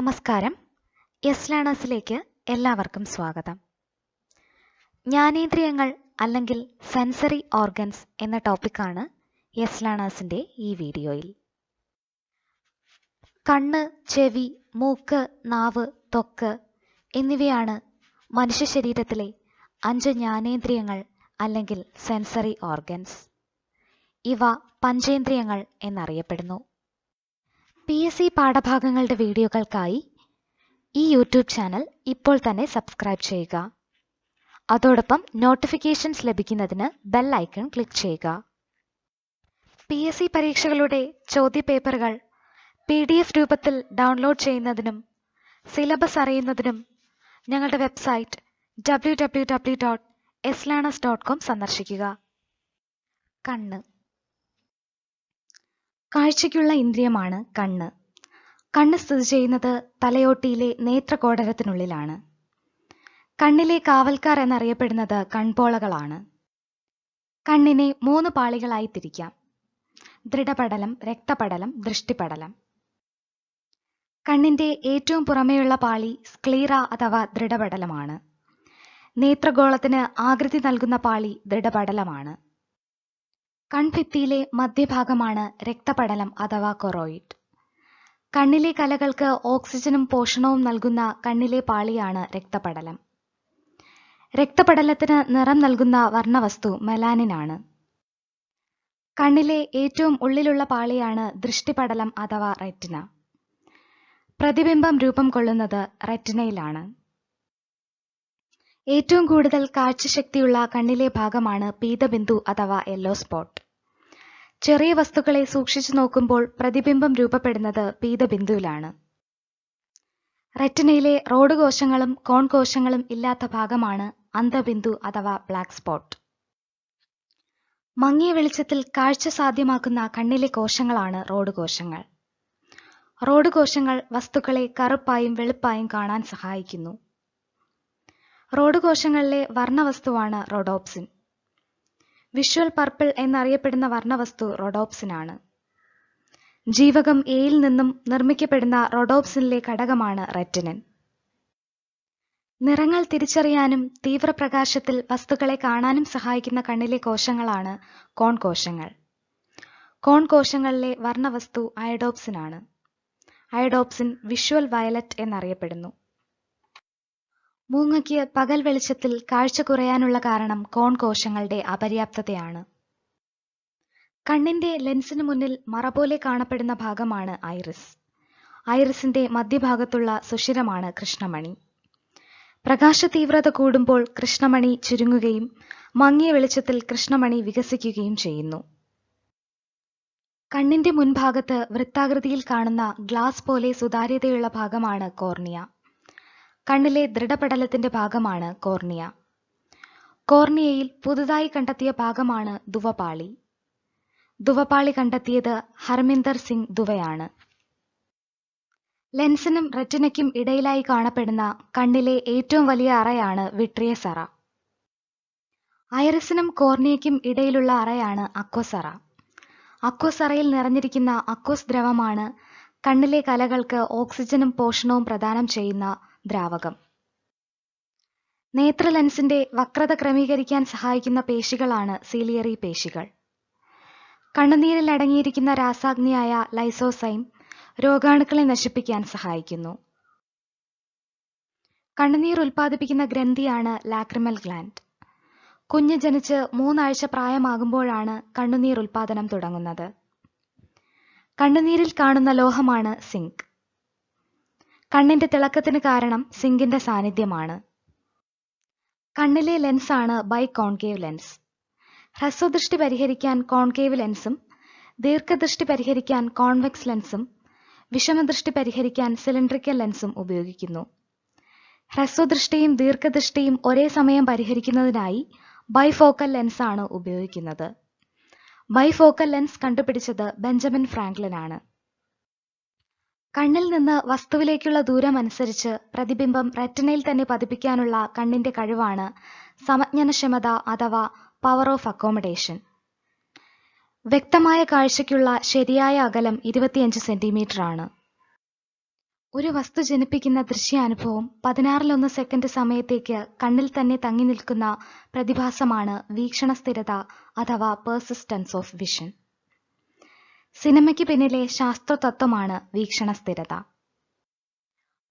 നമസ്കാരം. എസ് ലേണേഴ്സിലേക്ക് എല്ലാവർക്കും സ്വാഗതം. ജ്ഞാനേന്ദ്രിയങ്ങൾ അല്ലെങ്കിൽ സെൻസറി ഓർഗൻസ് എന്ന ടോപ്പിക്കാണ് എസ് ലേണേഴ്സിന്റെ ഈ വീഡിയോയിൽ. കണ്ണ് ചെവി മൂക്ക് നാവ് തൊക്ക് എന്നിവയാണ് മനുഷ്യ ശരീരത്തിലെ അഞ്ച് ജ്ഞാനേന്ദ്രിയങ്ങൾ അല്ലെങ്കിൽ സെൻസറി ഓർഗൻസ്. ഇവ പഞ്ചേന്ദ്രിയങ്ങൾ എന്നറിയപ്പെടുന്നു. പി എസ് സി പാഠഭാഗങ്ങളുടെ വീഡിയോകൾക്കായി ഈ യൂട്യൂബ് ചാനൽ ഇപ്പോൾ തന്നെ സബ്സ്ക്രൈബ് ചെയ്യുക. അതോടൊപ്പം നോട്ടിഫിക്കേഷൻസ് ലഭിക്കുന്നതിന് ബെൽ ഐക്കൺ ക്ലിക്ക് ചെയ്യുക. പി എസ് സി പരീക്ഷകളുടെ ചോദ്യപേപ്പറുകൾ പി ഡി എഫ് രൂപത്തിൽ ഡൗൺലോഡ് ചെയ്യുന്നതിനും സിലബസ് അറിയുന്നതിനും ഞങ്ങളുടെ website W W W dot yes learners dot com സന്ദർശിക്കുക. കണ്ണ് കാഴ്ചയ്ക്കുള്ള ഇന്ദ്രിയമാണ് കണ്ണ്. കണ്ണ് സ്ഥിതി ചെയ്യുന്നത് തലയോട്ടിയിലെ നേത്രകോടരത്തിനുള്ളിലാണ്. കണ്ണിലെ കാവൽക്കാർ എന്നറിയപ്പെടുന്നത് കൺപോളകളാണ്. കണ്ണിനെ മൂന്ന് പാളികളായി തിരിക്കാം. ദൃഢപടലം രക്തപടലം ദൃഷ്ടിപടലം. കണ്ണിന്റെ ഏറ്റവും പുറമേയുള്ള പാളി സ്ക്ലീറ അഥവാ ദൃഢപടലമാണ്. നേത്രഗോളത്തിന് ആകൃതി നൽകുന്ന പാളി ദൃഢപടലമാണ്. കൺഭിത്തിയിലെ മധ്യഭാഗമാണ് രക്തപടലം അഥവാ കൊറോയിഡ്. കണ്ണിലെ കലകൾക്ക് ഓക്സിജനും പോഷണവും നൽകുന്ന കണ്ണിലെ പാളിയാണ് രക്തപടലം. രക്തപടലത്തിന് നിറം നൽകുന്ന വർണവസ്തു മെലാനിനാണ്. കണ്ണിലെ ഏറ്റവും ഉള്ളിലുള്ള പാളിയാണ് ദൃഷ്ടിപടലം അഥവാ റെറ്റിന. പ്രതിബിംബം രൂപം കൊള്ളുന്നത് റെറ്റിനയിലാണ്. ഏറ്റവും കൂടുതൽ കാഴ്ചശക്തിയുള്ള കണ്ണിലെ ഭാഗമാണ് പീതബിന്ദു അഥവാ യെല്ലോ സ്പോട്ട് ചെറിയ വസ്തുക്കളെ സൂക്ഷിച്ചു നോക്കുമ്പോൾ പ്രതിബിംബം രൂപപ്പെടുന്നത് പീതബിന്ദുവിലാണ്. റെറ്റിനയിലെ റോഡ് കോശങ്ങളും കോൺ കോശങ്ങളും ഇല്ലാത്ത ഭാഗമാണ് അന്ധബിന്ദു അഥവാ ബ്ലാക്ക് സ്പോട്ട് മങ്ങിയ വെളിച്ചത്തിൽ കാഴ്ച സാധ്യമാക്കുന്ന കണ്ണിലെ കോശങ്ങളാണ് റോഡ് കോശങ്ങൾ. റോഡ് കോശങ്ങൾ വസ്തുക്കളെ കറുപ്പായും വെളുപ്പായും കാണാൻ സഹായിക്കുന്നു. റോഡ് കോശങ്ങളിലെ വർണവസ്തുവാണ് റോഡോപ്സിൻ. വിഷ്വൽ പർപ്പിൾ എന്നറിയപ്പെടുന്ന വർണവസ്തു റോഡോപ്സിനാണ്. ജീവകം എയിൽ നിന്നും നിർമ്മിക്കപ്പെടുന്ന റോഡോപ്സിനിലെ ഘടകമാണ് റെറ്റിനൻ. നിറങ്ങൾ തിരിച്ചറിയാനും തീവ്രപ്രകാശത്തിൽ വസ്തുക്കളെ കാണാനും സഹായിക്കുന്ന കണ്ണിലെ കോശങ്ങളാണ് കോൺ കോശങ്ങൾ കോൺ കോശങ്ങളിലെ വർണവസ്തു അയഡോപ്സിനാണ്. അയഡോപ്സിൻ വിഷ്വൽ വയലറ്റ് എന്നറിയപ്പെടുന്നു. മൂങ്ങയ്ക്ക് പകൽ വെളിച്ചത്തിൽ കാഴ്ച കുറയാനുള്ള കാരണം കോൺ കോശങ്ങളുടെ അപര്യാപ്തതയാണ്. കണ്ണിന്റെ ലെൻസിന് മുന്നിൽ മറ പോലെ കാണപ്പെടുന്ന ഭാഗമാണ് ഐറിസ്. ഐറിസിന്റെ മധ്യഭാഗത്തുള്ള സുഷിരമാണ് കൃഷ്ണമണി. പ്രകാശ തീവ്രത കൂടുമ്പോൾ കൃഷ്ണമണി ചുരുങ്ങുകയും മങ്ങിയ വെളിച്ചത്തിൽ കൃഷ്ണമണി വികസിക്കുകയും ചെയ്യുന്നു. കണ്ണിന്റെ മുൻഭാഗത്ത് വൃത്താകൃതിയിൽ കാണുന്ന ഗ്ലാസ് പോലെ സുതാര്യതയുള്ള ഭാഗമാണ് കോർണിയ. കണ്ണിലെ ദൃഢപടലത്തിന്റെ ഭാഗമാണ് കോർണിയ. കോർണിയയിൽ പുതുതായി കണ്ടെത്തിയ ഭാഗമാണ് ദുവപാളി. ദുവപാളി കണ്ടെത്തിയത് ഹർമിന്ദർ സിംഗ് ദുവയാണ്. ലെൻസിനും റെറ്റിനയ്ക്കും ഇടയിലായി കാണപ്പെടുന്ന കണ്ണിലെ ഏറ്റവും വലിയ അറയാണ് വിട്രിയസ് അറ ഐറിസിനും കോർണിയയ്ക്കും ഇടയിലുള്ള അറയാണ് അക്വസറ. അക്വസറയിൽ നിറഞ്ഞിരിക്കുന്ന അക്വസ് ദ്രവമാണ് കണ്ണിലെ കലകൾക്ക് ഓക്സിജനും പോഷണവും പ്രദാനം ചെയ്യുന്ന ദ്രാവകം. നേത്ര ലെൻസിന്റെ വക്രത ക്രമീകരിക്കാൻ സഹായിക്കുന്ന പേശികളാണ് സീലിയറി പേശികൾ. കണ്ണുനീരിൽ അടങ്ങിയിരിക്കുന്ന രാസാഗ്നിയായ ലൈസോസൈം രോഗാണുക്കളെ നശിപ്പിക്കാൻ സഹായിക്കുന്നു. കണ്ണുനീർ ഉൽപ്പാദിപ്പിക്കുന്ന ഗ്രന്ഥിയാണ് ലാക്രിമൽ ഗ്ലാൻഡ്. കുഞ്ഞ് ജനിച്ച് മൂന്നാഴ്ച പ്രായമാകുമ്പോഴാണ് കണ്ണുനീർ ഉൽപ്പാദനം തുടങ്ങുന്നത്. കണ്ണുനീരിൽ കാണുന്ന ലോഹമാണ് സിങ്ക്. കണ്ണിന്റെ തിളക്കത്തിന് കാരണം സിങ്കിന്റെ സാന്നിധ്യമാണ്. കണ്ണിലെ ലെൻസാണ് ബൈ കോൺകേവ് ലെൻസ്. ഹ്രസ്വദൃഷ്ടി പരിഹരിക്കാൻ കോൺകേവ് ലെൻസും ദീർഘദൃഷ്ടി പരിഹരിക്കാൻ കോൺവെക്സ് ലെൻസും വിഷമദൃഷ്ടി പരിഹരിക്കാൻ സിലിണ്ടറിക്കൽ ലെൻസും ഉപയോഗിക്കുന്നു. ഹ്രസ്വദൃഷ്ടിയും ദീർഘദൃഷ്ടിയും ഒരേ സമയം പരിഹരിക്കുന്നതിനായി ബൈഫോക്കൽ ലെൻസ് ആണ് ഉപയോഗിക്കുന്നത്. ബൈഫോക്കൽ ലെൻസ് കണ്ടുപിടിച്ചത് ബെഞ്ചമിൻ ഫ്രാങ്ക്ലിൻ ആണ് കണ്ണിൽ നിന്ന് വസ്തുവിലേക്കുള്ള ദൂരം അനുസരിച്ച് പ്രതിബിംബം റെറ്റനയിൽ തന്നെ പതിപ്പിക്കാനുള്ള കണ്ണിന്റെ കഴിവാണ് സമജ്ഞനക്ഷമത അഥവാ പവർ ഓഫ് അക്കോമഡേഷൻ വ്യക്തമായ കാഴ്ചയ്ക്കുള്ള ശരിയായ അകലം ഇരുപത്തിയഞ്ച് സെന്റിമീറ്റർ ആണ് ഒരു വസ്തു ജനിപ്പിക്കുന്ന ദൃശ്യാനുഭവം പതിനാറിലൊന്ന് സെക്കൻഡ് സമയത്തേക്ക് കണ്ണിൽ തന്നെ തങ്ങി നിൽക്കുന്ന പ്രതിഭാസമാണ് വീക്ഷണ സ്ഥിരത അഥവാ പേഴ്സിസ്റ്റൻസ് ഓഫ് വിഷൻ സിനിമയ്ക്ക് പിന്നിലെ ശാസ്ത്രതത്വമാണ് വീക്ഷണ സ്ഥിരത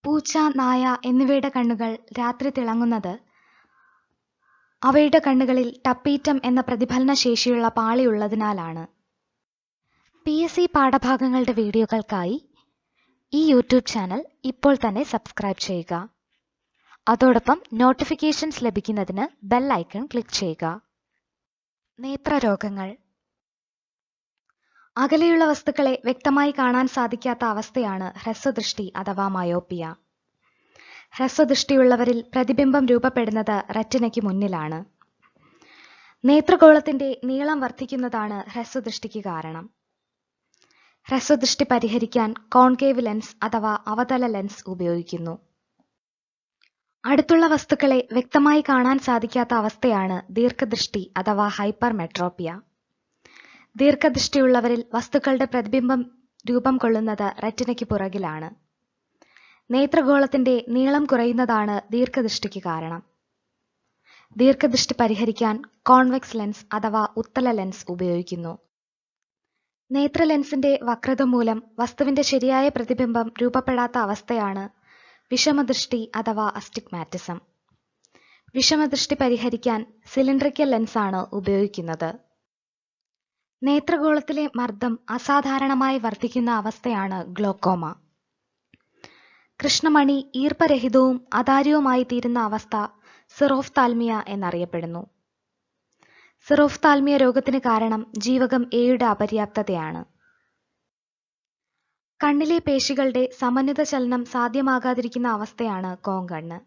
പൂച്ച നായ എന്നിവയുടെ കണ്ണുകൾ രാത്രി തിളങ്ങുന്നത് അവയുടെ കണ്ണുകളിൽ ടപ്പീറ്റം എന്ന പ്രതിഫലന ശേഷിയുള്ള പാളിയുള്ളതിനാലാണ് പി എസ് സി പാഠഭാഗങ്ങളുടെ വീഡിയോകൾക്കായി ഈ യൂട്യൂബ് ചാനൽ ഇപ്പോൾ തന്നെ സബ്സ്ക്രൈബ് ചെയ്യുക. അതോടൊപ്പം നോട്ടിഫിക്കേഷൻസ് ലഭിക്കുന്നതിന് ബെൽ ഐക്കൺ ക്ലിക്ക് ചെയ്യുക. നേത്രരോഗങ്ങൾ അകലെയുള്ള വസ്തുക്കളെ വ്യക്തമായി കാണാൻ സാധിക്കാത്ത അവസ്ഥയാണ് ഹ്രസ്വദൃഷ്ടി അഥവാ മയോപ്പിയ. ഹ്രസ്വദൃഷ്ടിയുള്ളവരിൽ പ്രതിബിംബം രൂപപ്പെടുന്നത് റെറ്റിനയ്ക്ക് മുന്നിലാണ്. നേത്രഗോളത്തിന്റെ നീളം വർദ്ധിക്കുന്നതാണ് ഹ്രസ്വദൃഷ്ടിക്ക് കാരണം. ഹ്രസ്വദൃഷ്ടി പരിഹരിക്കാൻ കോൺകേവ് ലെൻസ് അഥവാ അവതല ലെൻസ് ഉപയോഗിക്കുന്നു. അടുത്തുള്ള വസ്തുക്കളെ വ്യക്തമായി കാണാൻ സാധിക്കാത്ത അവസ്ഥയാണ് ദീർഘദൃഷ്ടി അഥവാ ഹൈപ്പർ മെട്രോപ്പിയ ദീർഘദൃഷ്ടിയുള്ളവരിൽ വസ്തുക്കളുടെ പ്രതിബിംബം രൂപം കൊള്ളുന്നത് റെറ്റിനയ്ക്ക് പുറകിലാണ്. നേത്രഗോളത്തിന്റെ നീളം കുറയുന്നതാണ് ദീർഘദൃഷ്ടിക്ക് കാരണം. ദീർഘദൃഷ്ടി പരിഹരിക്കാൻ കോൺവെക്സ് ലെൻസ് അഥവാ ഉത്തല ലെൻസ് ഉപയോഗിക്കുന്നു. നേത്ര ലെൻസിന്റെ വക്രത മൂലം വസ്തുവിന്റെ ശരിയായ പ്രതിബിംബം രൂപപ്പെടാത്ത അവസ്ഥയാണ് വിഷമദൃഷ്ടി അഥവാ അസ്റ്റിഗ്മാറ്റിസം. വിഷമദൃഷ്ടി പരിഹരിക്കാൻ സിലിണ്ടറിക്കൽ ലെൻസാണ് ഉപയോഗിക്കുന്നത്. നേത്രഗോളത്തിലെ മർദ്ദം അസാധാരണമായി വർദ്ധിക്കുന്ന അവസ്ഥയാണ് ഗ്ലോക്കോമ. കൃഷ്ണമണി ഈർപ്പരഹിതവും അതാര്യവുമായി തീരുന്ന അവസ്ഥ സിറോഫ്താൽമിയ എന്നറിയപ്പെടുന്നു. സിറോഫ്താൽമിയ രോഗത്തിന് കാരണം ജീവകം എയുടെ അപര്യാപ്തതയാണ്. കണ്ണിലെ പേശികളുടെ സമന്വിത ചലനം സാധ്യമാകാതിരിക്കുന്ന അവസ്ഥയാണ് കോങ്കണ്ണ്.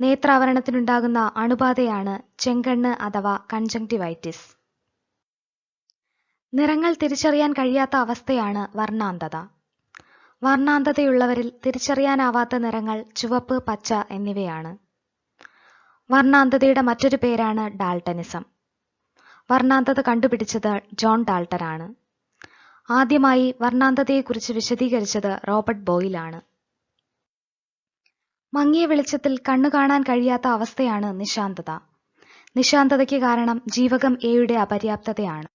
നേത്രാവരണത്തിനുണ്ടാകുന്ന അണുബാധയാണ് ചെങ്കണ്ണ് അഥവാ കൺജങ്ക്ടിവൈറ്റിസ്. നിറങ്ങൾ തിരിച്ചറിയാൻ കഴിയാത്ത അവസ്ഥയാണ് വർണാന്തത. വർണാന്തതയുള്ളവരിൽ തിരിച്ചറിയാനാവാത്ത നിറങ്ങൾ ചുവപ്പ് പച്ച എന്നിവയാണ്. വർണാന്തതയുടെ മറ്റൊരു പേരാണ് ഡാൾട്ടനിസം വർണാന്തത കണ്ടുപിടിച്ചത് ജോൺ ഡാൾട്ടനാണ് ആദ്യമായി വർണാന്തതയെക്കുറിച്ച് വിശദീകരിച്ചത് റോബർട്ട് ബോയിലാണ്. മങ്ങിയ വെളിച്ചത്തിൽ കണ്ണു കാണാൻ കഴിയാത്ത അവസ്ഥയാണ് നിശാന്തത. നിശാന്തതയ്ക്ക് കാരണം ജീവകം എയുടെ അപര്യാപ്തതയാണ്.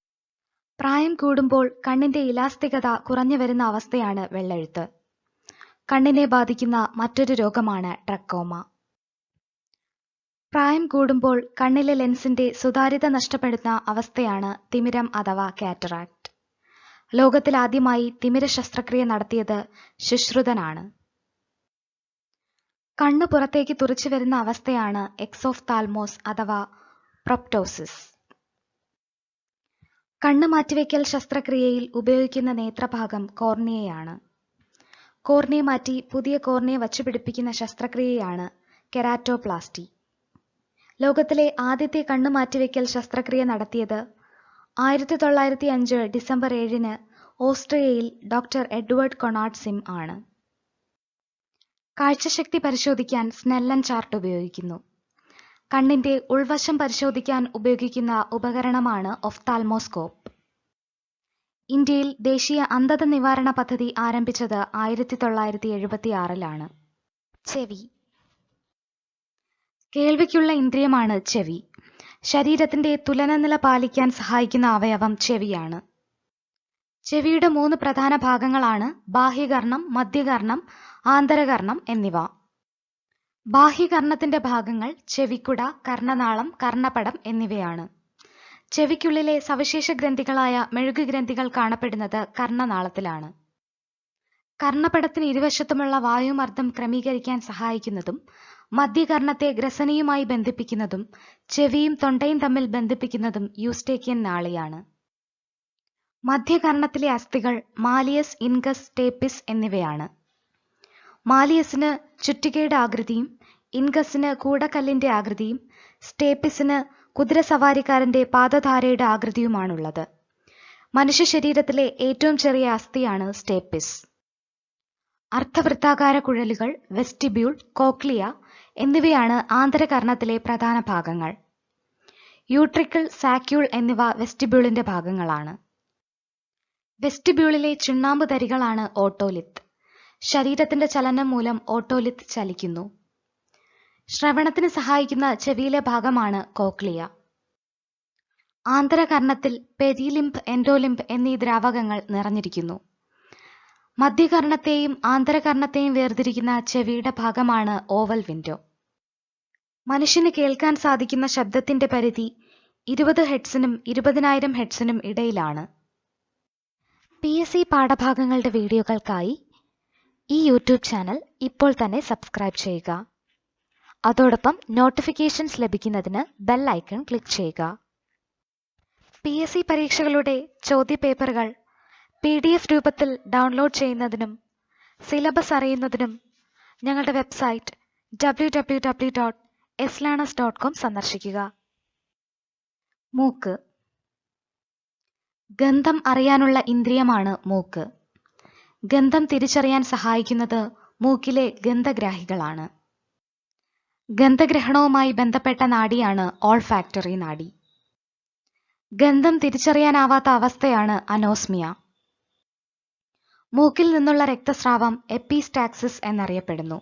പ്രായം കൂടുമ്പോൾ കണ്ണിന്റെ ഇലാസ്തികത കുറഞ്ഞു വരുന്ന അവസ്ഥയാണ് വെള്ളെഴുത്ത്. കണ്ണിനെ ബാധിക്കുന്ന മറ്റൊരു രോഗമാണ് ട്രക്കോമ. പ്രായം കൂടുമ്പോൾ കണ്ണിലെ ലെൻസിന്റെ സുതാര്യത നഷ്ടപ്പെടുന്ന അവസ്ഥയാണ് തിമിരം അഥവാ കാറ്ററാക്ട്. ലോകത്തിൽ ആദ്യമായി തിമിര ശസ്ത്രക്രിയ നടത്തിയത് ശുശ്രുതനാണ്. കണ്ണ് പുറത്തേക്ക് തുറച്ചു വരുന്ന അവസ്ഥയാണ് എക്സോഫ് താൽമോസ് അഥവാ പ്രൊപ്റ്റോസിസ്. കണ്ണ് മാറ്റിവെക്കൽ ശസ്ത്രക്രിയയിൽ ഉപയോഗിക്കുന്ന നേത്രഭാഗം കോർണിയയാണ്. കോർണിയ മാറ്റി പുതിയ കോർണിയ വച്ചുപിടിപ്പിക്കുന്ന ശസ്ത്രക്രിയയാണ് കെരാറ്റോപ്ലാസ്റ്റി. ലോകത്തിലെ ആദ്യത്തെ കണ്ണ് മാറ്റിവെക്കൽ ശസ്ത്രക്രിയ നടത്തിയത് ആയിരത്തി തൊള്ളായിരത്തി അഞ്ച് ഡിസംബർ ഏഴിന് ഓസ്ട്രിയയിൽ ഡോക്ടർ എഡ്വേർഡ് കൊണാർഡ് സിം ആണ്. കാഴ്ചശക്തി പരിശോധിക്കാൻ സ്നെല്ലൻ ചാർട്ട് ഉപയോഗിക്കുന്നു. കണ്ണിന്റെ ഉൾവശം പരിശോധിക്കാൻ ഉപയോഗിക്കുന്ന ഉപകരണമാണ് ഒഫ്താൽമോസ്കോപ്പ്. ഇന്ത്യയിൽ ദേശീയ അന്ധത നിവാരണ പദ്ധതി ആരംഭിച്ചത് ആയിരത്തി തൊള്ളായിരത്തി എഴുപത്തി ആറിലാണ് ചെവി. കേൾവിക്കുള്ള ഇന്ദ്രിയമാണ് ചെവി. ശരീരത്തിന്റെ തുലനനില പാലിക്കാൻ സഹായിക്കുന്ന അവയവം ചെവിയാണ്. ചെവിയുടെ മൂന്ന് പ്രധാന ഭാഗങ്ങളാണ് ബാഹ്യകർണം മധ്യകർണം ആന്തരകർണം എന്നിവ. ബാഹ്യകർണത്തിന്റെ ഭാഗങ്ങൾ ചെവിക്കുട കർണനാളം കർണപടം എന്നിവയാണ്. ചെവിക്കുള്ളിലെ സവിശേഷ ഗ്രന്ഥികളായ മെഴുകു ഗ്രന്ഥികൾ കാണപ്പെടുന്നത് കർണനാളത്തിലാണ്. കർണപടത്തിന് ഇരുവശത്തുമുള്ള വായുമർദ്ദം ക്രമീകരിക്കാൻ സഹായിക്കുന്നതും മധ്യകർണത്തെ ഗ്രസനിയുമായി ബന്ധിപ്പിക്കുന്നതും ചെവിയും തൊണ്ടയും തമ്മിൽ ബന്ധിപ്പിക്കുന്നതും യൂസ്റ്റേക്കിയൻ നാളിയാണ്. മധ്യകർണത്തിലെ അസ്ഥികൾ മാലിയസ് ഇൻഗസ് ടേപ്പിസ് എന്നിവയാണ്. മാലിയസിന് ചുറ്റികയുടെ ആകൃതിയും ഇൻകസിന് കൂടക്കല്ലിന്റെ ആകൃതിയും സ്റ്റേപ്പിസിന് കുതിരസവാരിക്കാരന്റെ പാദധാരയുടെ ആകൃതിയുമാണുള്ളത്. മനുഷ്യ ശരീരത്തിലെ ഏറ്റവും ചെറിയ അസ്ഥിയാണ് സ്റ്റേപ്പിസ്. അർത്ഥവൃത്താകാര കുഴലുകൾ വെസ്റ്റിബ്യൂൾ കോക്ലിയ എന്നിവയാണ് ആന്തരകർണത്തിലെ പ്രധാന ഭാഗങ്ങൾ. യൂട്രിക്കിൾ സാക്യൂൾ എന്നിവ വെസ്റ്റിബ്യൂളിന്റെ ഭാഗങ്ങളാണ്. വെസ്റ്റിബ്യൂളിലെ ചുണ്ണാമ്പ് തരികളാണ് ഓട്ടോലിത്ത്. ശരീരത്തിന്റെ ചലനം മൂലം ഓട്ടോലിത്ത് ചലിക്കുന്നു. ശ്രവണത്തിന് സഹായിക്കുന്ന ചെവിയിലെ ഭാഗമാണ് കോക്ലിയ. ആന്തരകർണത്തിൽ പെരിലിംബ് എൻഡോലിംബ് എന്നീ ദ്രാവകങ്ങൾ നിറഞ്ഞിരിക്കുന്നു. മധ്യകർണത്തെയും ആന്തരകർണത്തെയും വേർതിരിക്കുന്ന ചെവിയുടെ ഭാഗമാണ് ഓവൽ വിൻഡോ. മനുഷ്യന് കേൾക്കാൻ സാധിക്കുന്ന ശബ്ദത്തിന്റെ പരിധി ഇരുപത് ഹെഡ്സിനും ഇരുപതിനായിരം ഹെഡ്സിനും ഇടയിലാണ്. പി എസ് സി പാഠഭാഗങ്ങളുടെ വീഡിയോകൾക്കായി ഈ യൂട്യൂബ് ചാനൽ ഇപ്പോൾ തന്നെ സബ്സ്ക്രൈബ് ചെയ്യുക. അതോടൊപ്പം നോട്ടിഫിക്കേഷൻസ് ലഭിക്കുന്നതിന് ബെൽ ഐക്കൺ ക്ലിക്ക് ചെയ്യുക. പി എസ് സി പരീക്ഷകളുടെ ചോദ്യപേപ്പറുകൾ പി ഡി എഫ് രൂപത്തിൽ ഡൗൺലോഡ് ചെയ്യുന്നതിനും സിലബസ് അറിയുന്നതിനും ഞങ്ങളുടെ website W W W dot yes learners dot com സന്ദർശിക്കുക. മൂക്ക്. ഗന്ധം അറിയാനുള്ള ഇന്ദ്രിയമാണ് മൂക്ക്. ഗന്ധം തിരിച്ചറിയാൻ സഹായിക്കുന്നത് മൂക്കിലെ ഗന്ധഗ്രാഹികളാണ്. ഗന്ധഗ്രഹണവുമായി ബന്ധപ്പെട്ട നാഡിയാണ് ഓൾഫാക്ടറി നാഡി ഗന്ധം തിരിച്ചറിയാനാവാത്ത അവസ്ഥയാണ് അനോസ്മിയ. മൂക്കിൽ നിന്നുള്ള രക്തസ്രാവം എപ്പിസ്റ്റാക്സിസ് എന്നറിയപ്പെടുന്നു.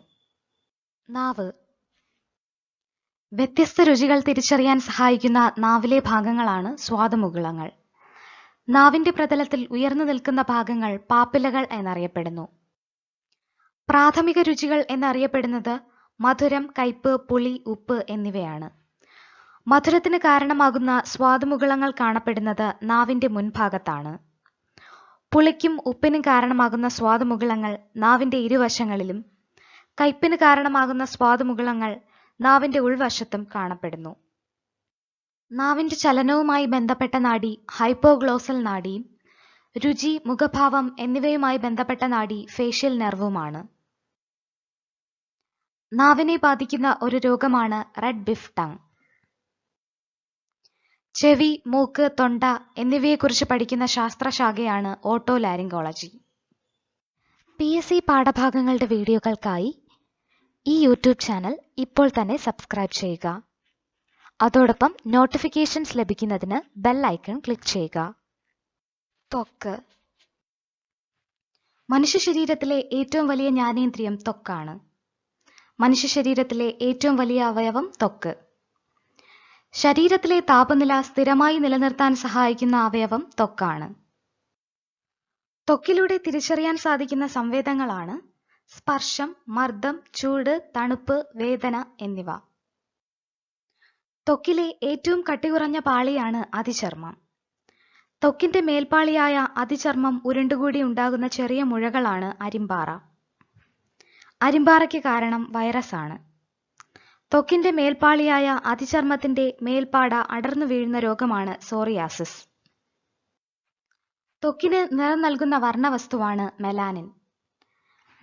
നാവ്. വ്യത്യസ്ത രുചികൾ തിരിച്ചറിയാൻ സഹായിക്കുന്ന നാവിലെ ഭാഗങ്ങളാണ് സ്വാദുമുകുളങ്ങൾ. നാവിന്റെ പ്രതലത്തിൽ ഉയർന്നു നിൽക്കുന്ന ഭാഗങ്ങൾ പാപ്പിലകൾ എന്നറിയപ്പെടുന്നു. പ്രാഥമിക രുചികൾ എന്നറിയപ്പെടുന്നത് മധുരം കയ്പ് പുളി ഉപ്പ് എന്നിവയാണ്. മധുരത്തിന് കാരണമാകുന്ന സ്വാദുമുകുളങ്ങൾ കാണപ്പെടുന്നത് നാവിന്റെ മുൻഭാഗത്താണ്. പുളിക്കും ഉപ്പിനും കാരണമാകുന്ന സ്വാദുമുകുളങ്ങൾ നാവിന്റെ ഇരുവശങ്ങളിലും കയ്പിന് കാരണമാകുന്ന സ്വാദുമുകുളങ്ങൾ നാവിന്റെ ഉൾവശത്തും കാണപ്പെടുന്നു. നാവിന്റെ ചലനവുമായി ബന്ധപ്പെട്ട നാഡി ഹൈപ്പോഗ്ലോസൽ നാഡിയും രുചി മുഖഭാവം എന്നിവയുമായി ബന്ധപ്പെട്ട നാഡി ഫേഷ്യൽ നെർവുമാണ്. നാവിനെ ബാധിക്കുന്ന ഒരു രോഗമാണ് റെഡ് ബിഫ് ടങ്. ചെവി മൂക്ക് തൊണ്ട എന്നിവയെക്കുറിച്ച് പഠിക്കുന്ന ശാസ്ത്രശാഖയാണ് otolaryngology P S C പാഠഭാഗങ്ങളുടെ വീഡിയോകൾക്കായി ഈ യൂട്യൂബ് ചാനൽ ഇപ്പോൾ തന്നെ സബ്സ്ക്രൈബ് ചെയ്യുക. അതോടൊപ്പം നോട്ടിഫിക്കേഷൻസ് ലഭിക്കുന്നതിന് ബെൽ ഐക്കൺ ക്ലിക്ക് ചെയ്യുക. ത്വക്ക് മനുഷ്യ ശരീരത്തിലെ ഏറ്റവും വലിയ ജ്ഞാനേന്ദ്രിയം ത്വക്കാണ് മനുഷ്യ ശരീരത്തിലെ ഏറ്റവും വലിയ അവയവം ത്വക്ക് ശരീരത്തിലെ താപനില സ്ഥിരമായി നിലനിർത്താൻ സഹായിക്കുന്ന അവയവം ത്വക്കാണ് ത്വക്കിലൂടെ തിരിച്ചറിയാൻ സാധിക്കുന്ന സംവേദങ്ങളാണ് സ്പർശം മർദ്ദം ചൂട് തണുപ്പ് വേദന എന്നിവ. ത്വക്കിലെ ഏറ്റവും കട്ടികുറഞ്ഞ പാളിയാണ് അതിചർമ്മം. തൊക്കിന്റെ മേൽപ്പാളിയായ അതിചർമ്മം ഉരുണ്ടുകൂടി ഉണ്ടാകുന്ന ചെറിയ മുഴകളാണ് അരിമ്പാറ. അരിമ്പാറയ്ക്ക് കാരണം വൈറസാണ്. തൊക്കിന്റെ മേൽപ്പാളിയായ അതിചർമ്മത്തിന്റെ മേൽപ്പാട അടർന്നു വീഴുന്ന രോഗമാണ് സോറിയാസിസ്. തൊക്കിന് നിറം നൽകുന്ന വർണവസ്തുവാണ് മെലാനിൻ.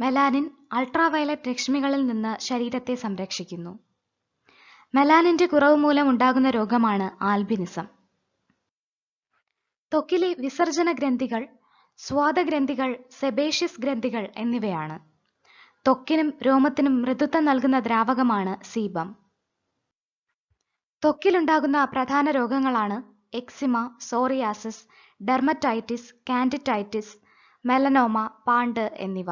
മെലാനിൻ അൾട്രാവയലറ്റ് രശ്മികളിൽ നിന്ന് ശരീരത്തെ സംരക്ഷിക്കുന്നു. മെലാനിന്റെ കുറവ് മൂലം ഉണ്ടാകുന്ന രോഗമാണ് ആൽബിനിസം. തൊക്കിലെ വിസർജന ഗ്രന്ഥികൾ സ്വാദഗ്രന്ഥികൾ സെബേഷ്യസ് ഗ്രന്ഥികൾ എന്നിവയാണ്. ത്വക്കിനും രോമത്തിനും മൃദുത്വം നൽകുന്ന ദ്രാവകമാണ് സീബം ത്വക്കിലുണ്ടാകുന്ന പ്രധാന രോഗങ്ങളാണ് eczema psoriasis dermatitis candiditis melanoma പാണ്ട് എന്നിവ.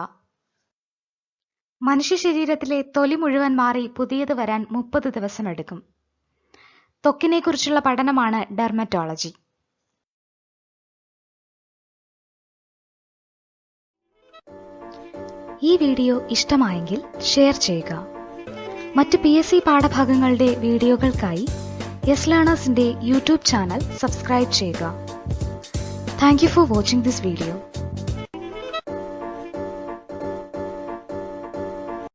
മനുഷ്യ ശരീരത്തിലെ തൊലി മുഴുവൻ മാറി പുതിയത് വരാൻ മുപ്പത് ദിവസമെടുക്കും ത്വക്കിനെക്കുറിച്ചുള്ള പഠനമാണ് ഡെർമറ്റോളജി. ഈ വീഡിയോ ഇഷ്ടമായെങ്കിൽ ഷെയർ ചെയ്യുക. മറ്റ് പി എസ് സി പാഠഭാഗങ്ങളുടെ വീഡിയോകൾക്കായി യെസ് ലേണേഴ്സിന്റെ യൂട്യൂബ് ചാനൽ സബ്സ്ക്രൈബ് ചെയ്യുക. Thank you for watching this video.